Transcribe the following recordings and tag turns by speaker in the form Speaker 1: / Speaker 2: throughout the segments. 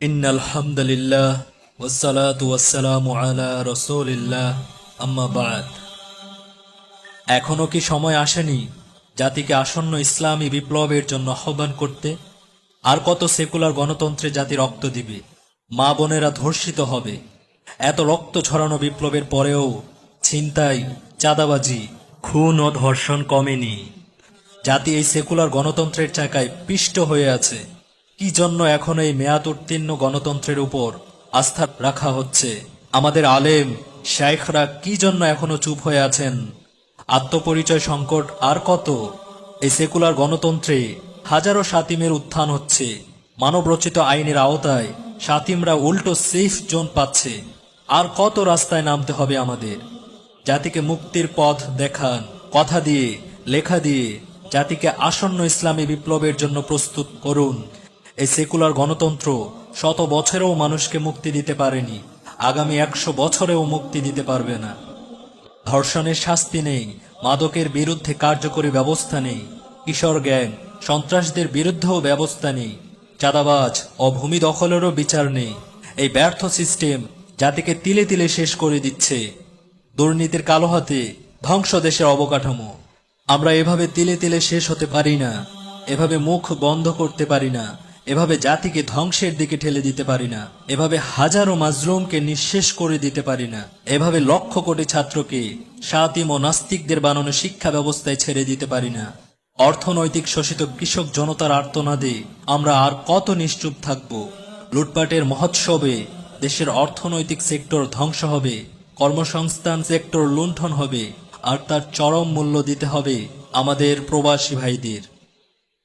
Speaker 1: إن الحمد لله والصلاة والسلام على رسول الله أما بعد এখনো কি সময় আসেনি জাতিকে আসন্ন ইসলামী বিপ্লবের জন্য আহ্বান করতে আর কত সেকুলার গণতন্ত্রে জাতি রক্ত দিবে মা বোনেরা ধর্ষিত হবে এত রক্ত ছড়ানো বিপ্লবের পরেও ছিনতাই চাঁদাবাজি খুন ও ধর্ষণ কমেনি জাতি এই সেকুলার গণতন্ত্রের চাকায় পিষ্ট হয়ে আছে কি জন্য এখন এই মেয়াদ উত্তীর্ণ গণতন্ত্রের উপর আস্থা রাখা হচ্ছে? আমাদের আলেম শেখরা কি জন্য এখনও চুপ হয়ে আছেন? আত্মপরিচয় সংকট আর কত? এই সেকুলার গণতন্ত্রে হাজারো সাতিমের উত্থান হচ্ছে। মানবরচিত আইনের আওতায় সাতিমরা উল্টো সেফ জোন পাচ্ছে। আর কত রাস্তায় নামতে হবে আমাদের? জাতিকে মুক্তির পথ দেখান, কথা দিয়ে, লেখা দিয়ে, জাতিকে আসন্ন ইসলামী বিপ্লবের জন্য প্রস্তুত করুন। এই সেকুলার গণতন্ত্র শত বছরেও মানুষকে মুক্তি দিতে পারেনি। আগামী একশো বছরেও মুক্তি দিতে পারবে না। ধর্ষণের শাস্তি নেই, মাদকের বিরুদ্ধে কার্যকরী ব্যবস্থা নেই, কিশোর গ্যাং, সন্ত্রাসদের বিরুদ্ধেও ব্যবস্থা নেই, চাঁদাবাজ ও ভূমি দখলেরও বিচার নেই। এই ব্যর্থ সিস্টেম জাতিকে তিলে তিলে শেষ করে দিচ্ছে। দুর্নীতির কালো হাতে ধ্বংস দেশের অবকাঠামো। আমরা এভাবে তিলে তিলে শেষ হতে পারি না, এভাবে মুখ বন্ধ করতে পারি না। এভাবে জাতিকে ধ্বংসের দিকে ঠেলে দিতে পারি না। এভাবে হাজারো মাজলুমকে নিঃশেষ করে দিতে পারি না। এভাবে লক্ষ কোটি ছাত্রকে সাতিম ও নাস্তিকদের বানানো শিক্ষা ব্যবস্থায় ছেড়ে দিতে পারি না। অর্থনৈতিক শোষিত কৃষক জনতার আর্তনাদে আমরা আর কত নিশ্চুপ থাকব। লুটপাটের মহোৎসবে দেশের অর্থনৈতিক সেক্টর ধ্বংস হবে, কর্মসংস্থান সেক্টর লুণ্ঠন হবে, আর তার চরম মূল্য দিতে হবে আমাদের প্রবাসী ভাইদের।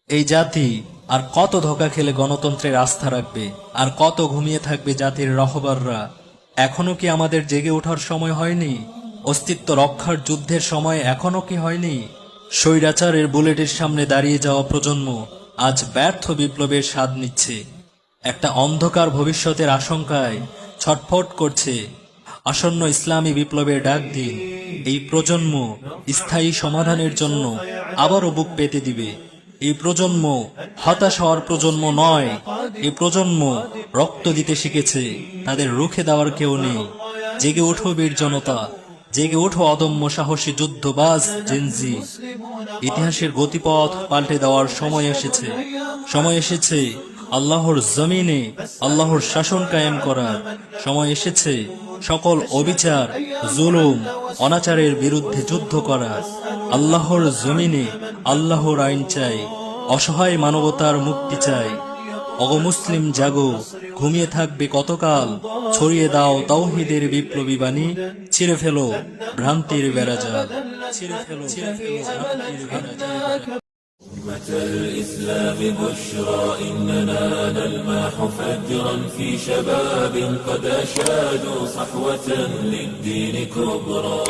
Speaker 1: এই জাতি আর কত ধোকা খেলে গণতন্ত্রের আস্থা রাখবে, আর কত ঘুমিয়ে থাকবে জাতির রহবাররা? এখনও কি আমাদের জেগে ওঠার সময় হয়নি? অস্তিত্ব রক্ষার যুদ্ধের সময় এখনও কি হয়নি? স্বৈরাচারের বুলেটের সামনে দাঁড়িয়ে যাওয়া প্রজন্ম আজ ব্যর্থ বিপ্লবের স্বাদ নিচ্ছে। একটা অন্ধকার ভবিষ্যতের আশঙ্কায় ছটফট করছে আসন্ন ইসলামী বিপ্লবের ডাক দিন এই প্রজন্ম স্থায়ী সমাধানের জন্য আবারও বুক পেতে দিবে। এই প্রজন্ম হতাশ হওয়ার প্রজন্ম নয়। এই প্রজন্ম রক্ত দিতে শিখেছে। তাদের রুখে দেওয়ার কেউ নেই। জেগে ওঠো বীর জনতা। জেগে ওঠো অদম্য সাহসী যুদ্ধবাজ জেনজি ইতিহাসের গতিপথ পাল্টে দেওয়ার সময় এসেছে। সময় এসেছে আল্লাহর জমিনে আল্লাহর শাসন কায়েম করার সময় এসেছে সকল অবিচার, জুলুম, অনাচারের বিরুদ্ধে যুদ্ধ করার। আল্লাহর জমিনে আল্লাহর আইন চাই, অসহায় মানবতার মুক্তি চাই। অগমুসলিম জাগো, ঘুমিয়ে থাকবে কতকাল? ছড়িয়ে দাও তাওহিদের বিপ্লবী বাণী, ছিঁড়ে ফেলো ভ্রান্তির বেড়াজাল। ছিঁড়ে ফেলো ভ্রান্তির বেড়াজাল।
Speaker 2: أمة الإسلام بشرى إننا نلمح فجرا في شباب قد أشادوا صحوة للدين كبرى.